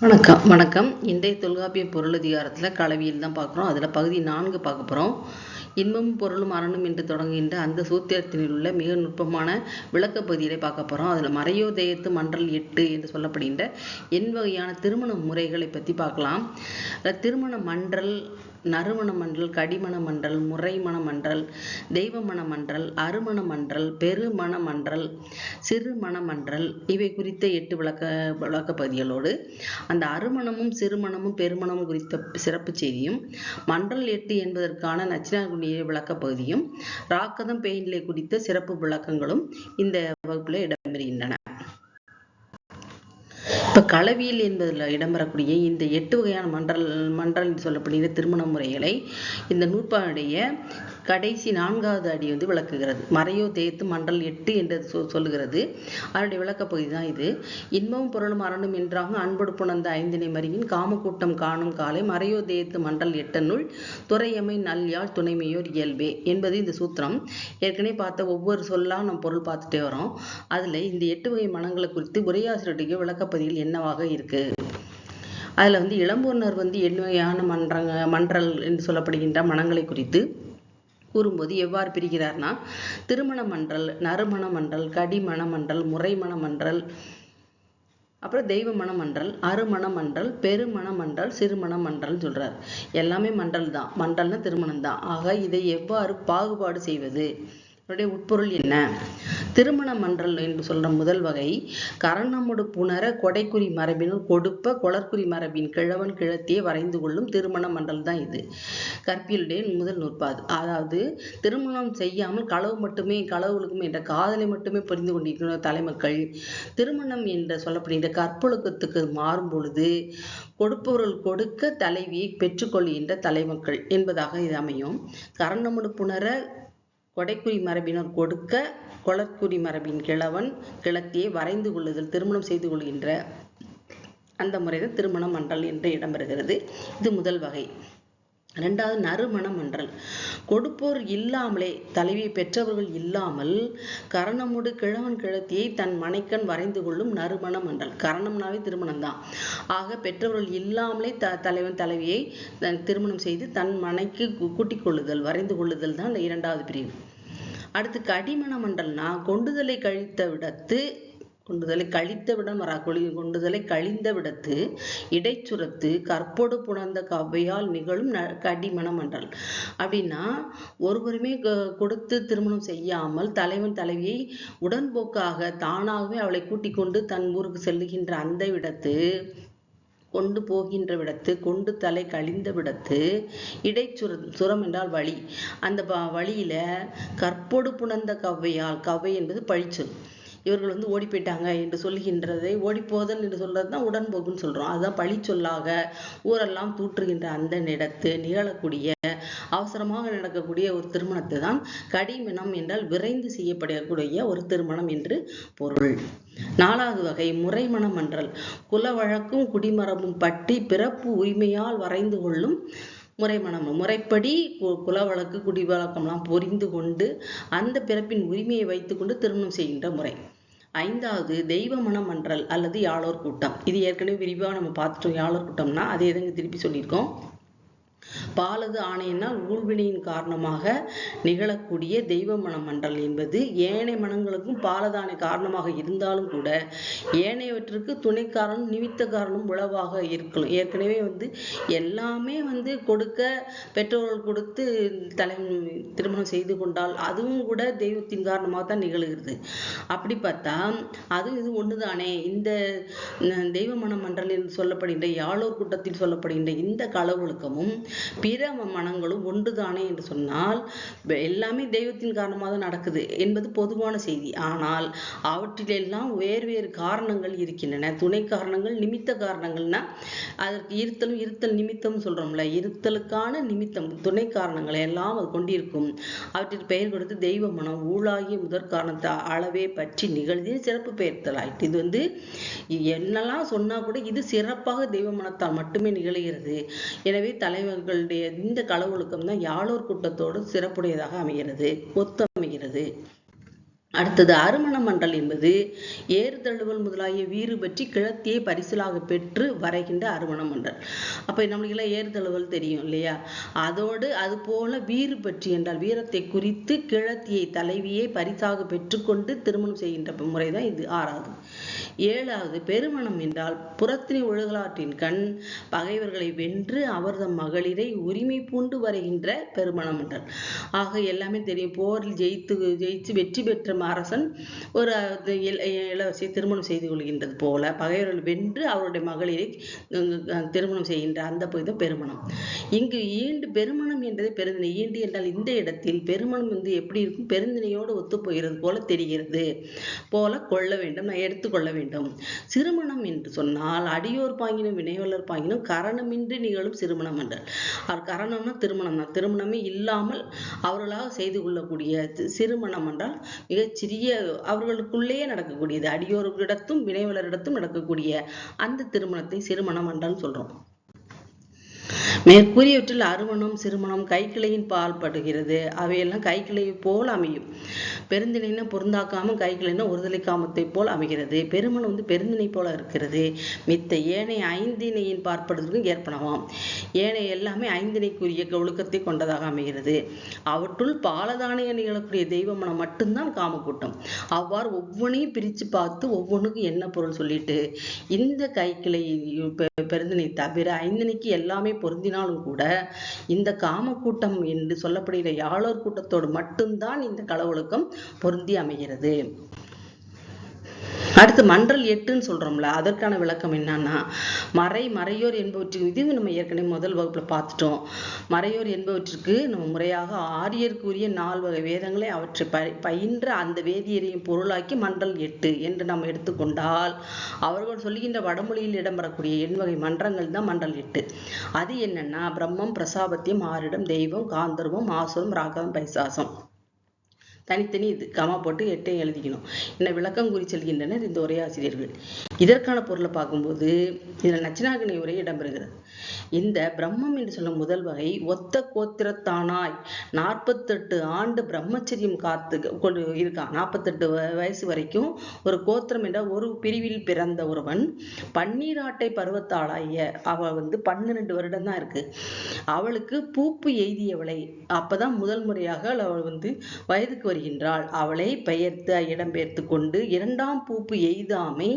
வணக்கம். வணக்கம். இன்றைய தொல்காப்பிய பொருளதிகாரத்தில் கலவியில் தான் பார்க்குறோம். அதில் பகுதி நான்கு பார்க்க போகிறோம் இன்பமும் பொருளும் அரணும் என்று தொடங்குகின்ற அந்த சூத்திரத்தினில் உள்ள மிக நுட்பமான விளக்கப் பகுதிகளை பார்க்க போகிறோம் அதில் மறையோதயத்து மன்றல் எட்டு என்று சொல்லப்படுகின்ற என் வகையான திருமண முறைகளை பற்றி பார்க்கலாம். திருமண மன்றல் நறுமண மன்றல் கடிமண மன்றல் முறைமண மன்றல் தெய்வமண மன்றல் அருமண மன்றல் பெருமண மன்றல் சிறுமண மன்றல் இவை குறித்த எட்டு விளக்க விளக்க பகுதிகளோடு அந்த அருமணமும் சிறுமணமும் பெருமணமும் குறித்த சிறப்பு செய்தியும் மன்றல் எட்டு என்பதற்கான நச்சினார்குடிய விளக்க பகுதியும் ராக்கதம் பெயின்லை குறித்த சிறப்பு விளக்கங்களும் இந்த வகுப்பில் இடம்பெறுகின்றன. இப்போ களவியல் என்பதில் இடம்பெறக்கூடிய இந்த எட்டு வகையான மன்றல் மன்றல் என்று சொல்லப்படுகிற திருமண முறைகளை இந்த நூற்பாடைய கடைசி நான்காவது அடி வந்து விளக்குகிறது. மறையோ தேய்த்து மன்றல் எட்டு என்று சொ சொல்லுகிறது. அதனுடைய விளக்கப்பகுதி தான் இது. இன்பமும் பொருளும் அரணும் என்றாகும் அன்பொடு புணர்ந்த ஐந்தினை மறியின் காமக்கூட்டம் காணும் காலை மறையோ தேய்த்து மன்றல் எட்டனுள் துறையமை நல்யாழ் துணைமையோர் இயல்பே என்பது இந்த சூத்திரம். ஏற்கனவே பார்த்த ஒவ்வொரு சொல்லாக நம்ம பொருள் பார்த்துட்டே வரோம். அதில் இந்த எட்டு வகை மனங்களை குறித்து உரையாசிரியருடைய விளக்கப்பதிவில் என்னவாக இருக்கு? அதில் வந்து இளம்பூர்ணர் வந்து எண்மையான மன்றங்க மன்றல் என்று சொல்லப்படுகின்ற மனங்களை குறித்து கூறும்போது எவ்வாறு பிரிக்கிறார்னா திருமண மன்றல் நறுமண மன்றல் கடிமண மன்றல் முறைமண மன்றல் அப்புறம் தெய்வ மணமன்றல் அருமண மன்றல் பெருமண மன்றல் சிறுமண மன்றல் சொல்றார். எல்லாமே மன்றல் தான். மன்றல்னா திருமணம் தான். ஆக இதை எவ்வாறு பாகுபாடு செய்வது? அதனுடைய உட்பொருள் என்ன? திருமண மன்றல் என்று சொல்ற முதல் வகை கரணமுடு புணர கொடைக்குறி மரபினுள் கொடுப்ப கொளற்குறி மரபின் கிழவன் கிழத்தியே வரைந்து கொள்ளும் திருமண மன்றல் தான் இது. கற்பியலுடைய முதல் நூற்பாது. அதாவது திருமணம் செய்யாமல் களவு மட்டுமே களவுகளுக்கும் என்ற காதலை மட்டுமே புரிந்து கொண்டிருக்கிற தலைமக்கள் திருமணம் என்று சொல்லப்படுகின்ற கற்பொழுக்கத்துக்கு மாறும் பொழுது கொடுப்பவர்கள் கொடுக்க தலைவியை பெற்றுக்கொள்கின்ற தலைமக்கள் என்பதாக இது அமையும். கரணமுடு புணர கொடைக்குறி மரபினர் கொடுக்க கொளற்குடி மரபின் கிழவன் கிழத்தியை வரைந்து கொள்ளுதல் திருமணம் செய்து கொள்கின்ற அந்த முறையில் திருமண மண்டல் என்று இடம்பெறுகிறது. இது முதல் வகை. ரெண்டாவது நறுமணமன்றல் கொடுப்போர் இல்லாமலே தலைவியை பெற்றவர்கள் இல்லாமல் கரணமுடு கிழவன் கிழத்தியை தன் மனைக்கண் வரைந்து கொள்ளும் நறுமணமன்றல் கரணம்னாவே திருமணம் தான் ஆக பெற்றவர்கள் இல்லாமலே த தலைவன் தலைவியை திருமணம் செய்து தன் மனைக்கு கூட்டிக் கொள்ளுதல் வரைந்து கொள்ளுதல் தான் இந்த இரண்டாவது பிரிவு. அடுத்து கடிமணமன்றல்னா கொண்டுதலை கழித்த விடத்து கொண்டுதலை கழித்த விடம் வரா கொளி கொண்டுதலை கழிந்த விடத்து இடைச்சுரத்து கற்போடு புணர்ந்த கவ்வையால் நிகழும் ந கடிமணம் என்றால். அப்படின்னா ஒருவருமே கொடுத்து திருமணம் செய்யாமல் தலைவன் தலைவியை உடன்போக்காக தானாகவே அவளை கூட்டிக் கொண்டு தன் ஊருக்கு செல்லுகின்ற அந்த விடத்து கொண்டு போகின்ற விடத்து கொண்டு தலை கழிந்த விடத்து இடைச்சுர சுரம் என்றால் வழி. அந்த வழியில கற்போடு புணர்ந்த கவ்வையால் கவ்வை என்பது பழிச்சொல். இவர்கள் வந்து ஓடி போயிட்டாங்க என்று சொல்லுகின்றதை ஓடிப்போதல் என்று சொல்றது தான் உடன்போக்குன்னு சொல்றோம். அதுதான் பழி சொல்லாக ஊரெல்லாம் தூற்றுகின்ற அந்த நிலத்து நிகழக்கூடிய அவசரமாக நடக்கக்கூடிய ஒரு திருமணத்தை தான் கடிமினம் என்றால் விரைந்து செய்யப்படக்கூடிய ஒரு திருமணம் என்று பொருள். நாலாவது வகை முறைமணம் என்றல் குல வழக்கும் குடிமரபும் பற்றி பிறப்பு உரிமையால் வரைந்து கொள்ளும் முறைமணம். முறைப்படி குல வழக்கு குடி வழக்கம்லாம் புரிந்து கொண்டு அந்த பிறப்பின் உரிமையை வைத்துக்கொண்டு திருமணம் செய்கின்ற முறை. ஐந்தாவது தெய்வ மணமன்றல் அல்லது யாழோர் கூட்டம். இது ஏற்கனவே விரிவாக நம்ம பார்த்துட்டோம். யாழோர் கூட்டம்னா அதே தாங்க திருப்பி சொல்லியிருக்கோம்? பாலது ஆணையினால் ஊழ்வினையின் காரணமாக நிகழக்கூடிய தெய்வ மன மண்டல் என்பது ஏனைய மனங்களுக்கும் பாலதானை காரணமாக இருந்தாலும் கூட ஏனையவற்றுக்கு துணை காரணம் நிமித்த காரணம் உளவாக இருக்கலாம் ஏற்கனவே வந்து எல்லாமே வந்து கொடுக்க பெற்றோர்கள் கொடுத்து தலை திருமணம் செய்து கொண்டால் அதுவும் கூட தெய்வத்தின் காரணமாக தான் நிகழ்கிறது. அப்படி பார்த்தா அதுவும் இது ஒன்றுதானே இந்த தெய்வ மன மன்றல் என்று சொல்லப்படுகின்ற யாழோர் கூட்டத்தில் சொல்லப்படுகின்ற இந்த களவொழுக்கமும் பிற மனங்களும் ஒன்றுதானே என்று சொன்னால் எல்லாமே தெய்வத்தின் காரணமாக தான் நடக்குது என்பது பொதுவான செய்தி. ஆனால் அவற்றிலெல்லாம் வேறு வேறு காரணங்கள் இருக்கின்றன. துணை காரணங்கள் நிமித்த காரணங்கள்னா அதற்கு இருத்தலும் இருத்தல் நிமித்தம் சொல்றோம்ல. இருத்தலுக்கான நிமித்தம் துணை காரணங்களை எல்லாம் அது கொண்டிருக்கும். அவற்றிற்கு பெயர் கொடுத்து தெய்வ மனம் ஊழாகிய முதற் காரணத்தை அளவே பற்றி நிகழ்ச்சி சிறப்பு பெயர்த்தலாயிட்டு இது வந்து என்னெல்லாம் சொன்னா கூட இது சிறப்பாக தெய்வ மனத்தால் மட்டுமே நிகழ்கிறது. எனவே அவர்களுடைய இந்த களவொழுக்கம் தான் யாழோர் கூட்டத்தோடு சிறப்புடையதாக அமைகிறது ஒத்து அமைகிறது அடுத்தது அருமண மண்டல் என்பது ஏறுதழுவல் முதலாகிய வீறு பற்றி கிழத்தியை பரிசலாக பெற்று வரைகின்ற அருமண மண்டல். அப்ப நம்மளுக்கெல்லாம் ஏறுதழுவல் தெரியும் இல்லையா? அதோடு அது போல வீறு பற்றி என்றால் வீரத்தை குறித்து கிழத்தியை தலைவியை பரிசாக பெற்றுக்கொண்டு திருமணம் செய்கின்ற முறைதான் இது ஆறாவது. ஏழாவது பெருமணம் என்றால் புறத்தினை ஒழுகலாற்றின் கண் பகைவர்களை வென்று அவர்தம் மகளிரை உரிமை பூண்டு வருகின்ற பெருமணம் என்றால் ஆக எல்லாமே தெரியும். போரில் ஜெயித்து ஜெயித்து வெற்றி பெற்ற அரசன். ஒரு இளவரசி திருமணம் செய்து கொள்கின்றது போல பகைவர்கள் வென்று அவருடைய மகளிரை திருமணம் செய்கின்ற அந்த போய் பெருமணம். இங்கு ஈண்டு பெருமணம் என்றது பெருந்தினை ஈண்டு என்றால் இந்த இடத்தில் பெருமணம் வந்து எப்படி இருக்கும்? பெருந்தினையோடு ஒத்து போகிறது போல தெரிகிறது. போல கொள்ள வேண்டும் நான் எடுத்துக்கொள்ள வேண்டும். சிறுமணம் என்று சொன்னால் அடியோர் பாங்கினும் வினைவலர் பாங்கினும் கரணமின்றி நிகழும் சிறுமணம் என்றால் அவர் கரணம்னா திருமணம் தான். திருமணமே இல்லாமல் அவர்களாக செய்து கொள்ளக்கூடிய சிறுமணம் என்றால் மிகச்சிறிய அவர்களுக்குள்ளேயே நடக்கக்கூடியது. அடியோர்களிடத்தும் வினைவலரிடத்தும் நடக்கக்கூடிய அந்த திருமணத்தை சிறுமணம் என்றால் சொல்றோம். மேற்கூறியவற்றில் அருமணம் சிறுமணம் கைக்கிளையின் பால் படுகிறது. அவையெல்லாம் கைக்கிளையை போல் அமையும். பெருந்திணைனா பொருந்தாக்காம கைக்கிளைனா ஒருதலை காமத்தை போல் அமைகிறது. பெருமணம் வந்து பெருந்திணை போல இருக்கிறது. மித்த ஏனைய ஐந்திணையின் பார்ப்படுவதற்கும் ஏற்பனவாம். ஏனைய எல்லாமே ஐந்திணைக்குரிய ஒழுக்கத்தை கொண்டதாக அமைகிறது. அவற்றுள் பாலதானிய நிகழக்கூடிய தெய்வ மனம் மட்டும்தான் காமக்கூட்டம். அவ்வாறு ஒவ்வொன்றையும் பிரித்து பார்த்து ஒவ்வொன்றுக்கும் என்ன பொருள் சொல்லிட்டு இந்த கைக்கிளை பெருந்தினை தவிர ஐந்திணைக்கு எல்லாமே பொருந்த பொருந்தினாலும் கூட இந்த காமக்கூட்டம் என்று சொல்லப்படுகிற யாழோர் கூட்டத்தோடு மட்டும்தான் இந்த களவொழுக்கம் பொருந்தி அமைகிறது. அடுத்து மன்றல் எட்டுன்னு சொல்கிறோம்ல அதற்கான விளக்கம் என்னன்னா மறை மறையோர் என்பவற்றுக்கு இது நம்ம ஏற்கனவே முதல் வகுப்பில் பார்த்துட்டோம். மறையோர் என்பவற்றிற்கு நம்ம முறையாக ஆரியருக்குரிய நால் வகை வேதங்களை அவற்றை ப- பயின்ற அந்த வேதியரையும் பொருளாக்கி மன்றல் எட்டு என்று நாம் எடுத்துக்கொண்டால் அவர்கள் சொல்லுகின்ற வடமொழியில் இடம்பெறக்கூடிய எண்வகை மன்றங்கள் தான் மண்டல் எட்டு. அது என்னன்னா பிரம்மம் பிரசாபத்தியம் ஆரிடம் தெய்வம் காந்தர்வம் ஆசுரம் ராகம் பைசாசம். தனித்தனி இது கமா போட்டு எட்டையும் எழுதிக்கணும். என்ன விளக்கம் கூறி செல்கின்றனர் இந்த உரையாசிரியர்கள் இதற்கான பொருளை பார்க்கும்போது இதில் நச்சினாகனி உரை இடம்பெறுகிறது. இந்த பிரம்மம் என்று சொல்லும் முதல் வகை ஒத்த கோத்திரத்தானாய் நாற்பத்தெட்டு ஆண்டு பிரம்மச்சரியம் காத்து கொண்டு இருக்கான் நாற்பத்தெட்டு வயசு வரைக்கும் ஒரு கோத்திரம் என்ற ஒரு பிரிவில் பிறந்த ஒருவன் பன்னீராட்டை பருவத்தாளாய அவ வந்து பன்னிரண்டு வருடம் தான் இருக்கு. அவளுக்கு பூப்பு எய்தியவளை. அப்பதான் முதல் முறையாக அவள் வந்து வயதுக்கு வருகின்றாள். அவளை பெயர்த்து இடம்பெயர்த்து கொண்டு இரண்டாம் பூப்பு எய்தாமை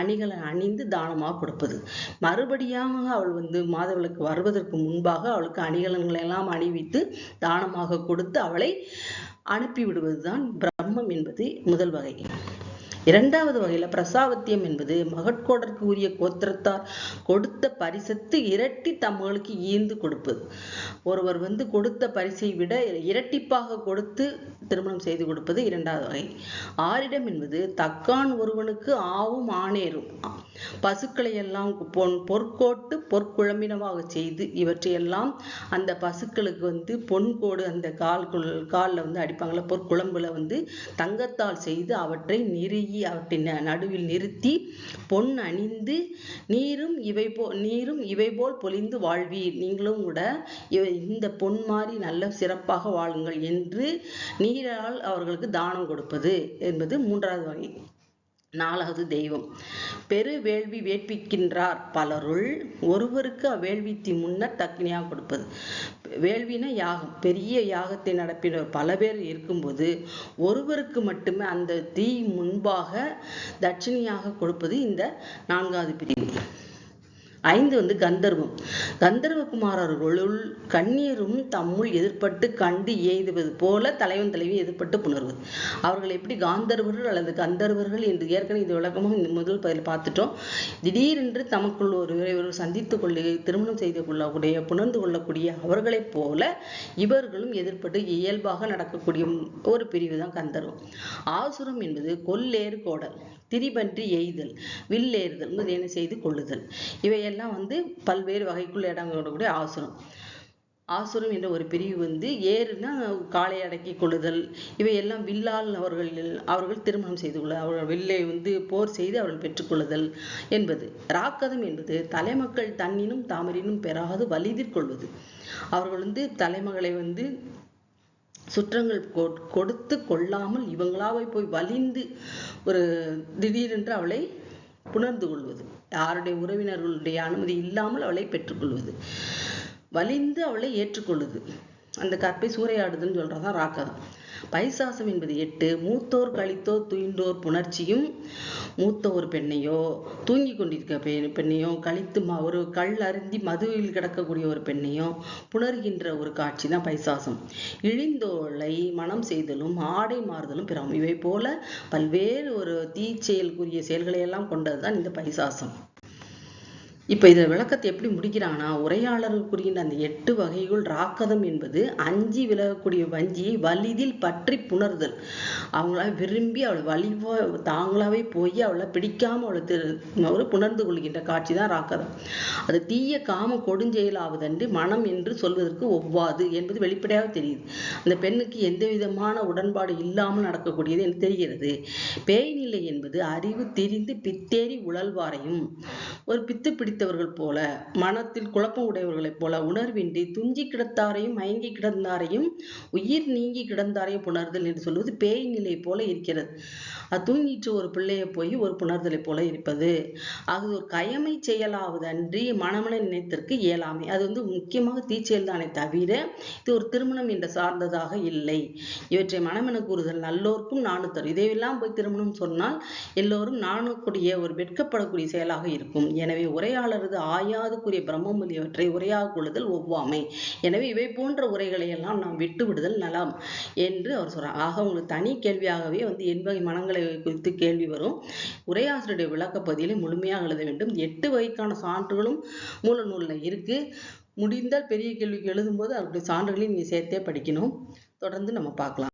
அணிகளை அணிந்து தானமாக கொடுப்பது. மறுபடியாக அவள் வந்து மாதவளுக்கு வருவதற்கு முன்பாக அவளுக்கு அணிகலன்களை எல்லாம் அணிவித்து தானமாக கொடுத்து அவளை அனுப்பிவிடுவதுதான் பிரம்மம் என்பது முதல் வகை. இரண்டாவது வகையில பிரசாவத்தியம் என்பது மகட்கோடற்கு உரிய கோத்திரத்தார் கொடுத்த பரிசத்து இரட்டி தம்மகளுக்கு ஈந்து கொடுப்பது. ஒருவர் வந்து கொடுத்த பரிசை விட இரட்டிப்பாக கொடுத்து திருமணம் செய்து கொடுப்பது இரண்டாவது வகை. ஆரிடம் என்பது தக்கான் ஒருவனுக்கு ஆவும் ஆணேரும் பசுக்களை எல்லாம் பொன் பொற்கோட்டு பொற்குழம்பினமாக செய்து இவற்றையெல்லாம் அந்த பசுக்களுக்கு வந்து பொன் கோடு அந்த கால் காலில் வந்து அடிப்பாங்களே பொற்குழம்புல வந்து தங்கத்தால் செய்து அவற்றை நிறுகி அவற்றின் நடுவில் நிறுத்தி பொன் அணிந்து நீரும் இவை போ நீரும் இவை போல் பொழிந்து வாழ்வீர். நீங்களும் கூட இவ- இந்த பொன் மாதிரி நல்ல சிறப்பாக வாழுங்கள் என்று நீரால் அவர்களுக்கு தானம் கொடுப்பது என்பது மூன்றாவது வகை. நாலாவது தெய்வம். பெரு வேள்வி வேட்பிக்கின்றார் பலருள். ஒருவருக்கு அவ்வேள்வித்தி முன்னர் தக்னியாக கொடுப்பது. வேள்வினா யாகம் பெரிய யாகத்தை நடப்பின பல பேர் இருக்கும்போது ஒருவருக்கு மட்டுமே அந்த தீ முன்பாக தட்சிணியாக கொடுப்பது இந்த நான்காவது பிரிவு. ஐந்து வந்து கந்தர்வம். கந்தர்வ குமாரர்களுள் கண்ணீரும் தம்முள் எதிர்பட்டு கண்டு எய்துவது போல தலைவன் தலைவி எதிர்ப்பட்டு புணர்வது அவர்கள் எப்படி காந்தர்வர்கள் அல்லது கந்தர்வர்கள் என்று ஏற்கனவே இது விளக்கமும் இந்த முதல் பதில் பார்த்துட்டோம். திடீரென்று தமக்குள் ஒரு ஒரு சந்தித்துக் கொள்ள திருமணம் செய்து கொள்ளக்கூடிய புணர்ந்து கொள்ளக்கூடிய அவர்களைப் போல இவர்களும் எதிர்ப்பட்டு இயல்பாக நடக்கக்கூடிய ஒரு பிரிவு தான் கந்தர்வம். ஆசுரம் என்பது கொல்லேறு கோடல் திரிபன்றி எய்தல் வில்லேறுதல் என்ன செய்து கொள்ளுதல். இவையெல்லாம் வந்து பல்வேறு வகைக்குள்ள இடங்கூடக்கூடிய ஆசுரம். ஆசுரம் என்ற ஒரு பிரிவு வந்து ஏறுனா காளை அடக்கி கொள்ளுதல் இவையெல்லாம் வில்லால் அவர்கள் அவர்கள் திருமணம் செய்து கொள்ள அவர்கள் வில்லை வந்து போர் செய்து அவர்கள் பெற்றுக்கொள்ளுதல் என்பது. ராக்கதம் என்பது தலைமக்கள் தன்னினும் தாமரினும் பெறாது வலிதிற் கொள்வது அவர்கள் வந்து தலைமகளை வந்து சுற்றங்கள் கொடுத்து கொள்ளாமல் இவங்களாவே போய் வலிந்து ஒரு திடீரென்று அவளை புணர்ந்து கொள்வது. யாருடைய உறவினர்களுடைய அனுமதி இல்லாமல் அவளை பெற்றுக்கொள்வது. வலிந்து அவளை ஏற்றுக்கொள்ளுது அந்த கற்பை சூறையாடுதுன்னு சொல்றதுதான் ராக்கதம் பைசாசம் என்பது எட்டு மூத்தோர் கழித்தோர் துயின்றோர் புணர்ச்சியும் மூத்த ஒரு பெண்ணையோ தூங்கி கொண்டிருக்க பெ- பெண்ணையோ கழித்து ம- ஒரு கல் அருந்தி மதுவில் கிடக்கக்கூடிய ஒரு பெண்ணையோ புணர்கின்ற ஒரு காட்சி தான் பைசாசம். இழிந்தோளை மனம் செய்தலும் ஆடை மாறுதலும் பிறவும் இவை போல பல்வேறு ஒரு தீச்செயலுக்குரிய செயல்களை எல்லாம் கொண்டதுதான் இந்த பைசாசம். இப்ப இந்த விளக்கத்தை எப்படி முடிக்கிறாங்கன்னா உரையாளர்கள் அந்த எட்டு வகைகள் ராக்கதம் என்பது அஞ்சி விலகக்கூடிய வஞ்சியை வலிதில் பற்றி புணர்தல். அவங்களா விரும்பி அவளை வலிவா தாங்களாவே போய் அவளை பிடிக்காம அவளை திரு- ஒரு புணர்ந்து கொள்கின்ற காட்சி தான் ராக்கதம். அது தீய காம கொடுஞ்செயலாவதன்றி மனம் என்று சொல்வதற்கு ஒவ்வாது என்பது வெளிப்படையாக தெரியுது. அந்த பெண்ணுக்கு எந்த விதமான உடன்பாடு இல்லாமல் நடக்கக்கூடியது என்று தெரிகிறது. பேய் நிலை என்பது அறிவு திரிந்து பித்தேறி உழல்வாரையும் ஒரு பித்து பிடித்தவர்கள் போல மனத்தில் குழப்பம் உடையவர்களைப் போல உணர்வின்றி துஞ்சி கிடந்தாரையும் மயங்கி கிடந்தாரையும் உயிர் நீங்கி கிடந்தாரையும் புணர்தல் என்று சொல்வது பேய் நிலை போல இருக்கிறது. அது தூங்கிட்டு ஒரு பிள்ளையை போய் ஒரு புணர்தலை போல இருப்பது. அது ஒரு கயமை செயலாவது அன்றி மனமன நினைத்திற்கு இயலாமை. அது வந்து முக்கியமாக தீச்செயல் தானே தவிர இது ஒரு திருமணம் என்ற சார்ந்ததாக இல்லை. இவற்றை மனமென கூறுதல் நல்லோர்க்கும் நானும் தரும். இதையெல்லாம் போய் திருமணம் சொன்னால் எல்லோரும் நாணக்கூடிய ஒரு வெட்கப்படக்கூடிய செயலாக இருக்கும். எனவே உரையாளரது ஆயாதுக்குரிய பிரம்மம் முதலியவற்றை உரையாக கொள்ளுதல் ஒவ்வாமை. எனவே இவை போன்ற உரைகளை எல்லாம் நாம் விட்டு விடுதல் நலம் என்று அவர் சொல்றார். ஆக உங்களுக்கு தனி கேள்வியாகவே வந்து எண்பகை மனங்களை குறித்து கேள்வி வரும். உரையாசிரியருடைய விளக்கப்பதிகளை முழுமையாக எழுத வேண்டும். எட்டு வகைக்கான சான்றுகளும் மூல நூலில் இருக்கு. முடிந்தால் பெரிய கேள்விக்கு எழுதும்போது அவருடைய சான்றுகளையும் நீங்கள் சேர்த்தே படிக்கணும். தொடர்ந்து நம்ம பார்க்கலாம்.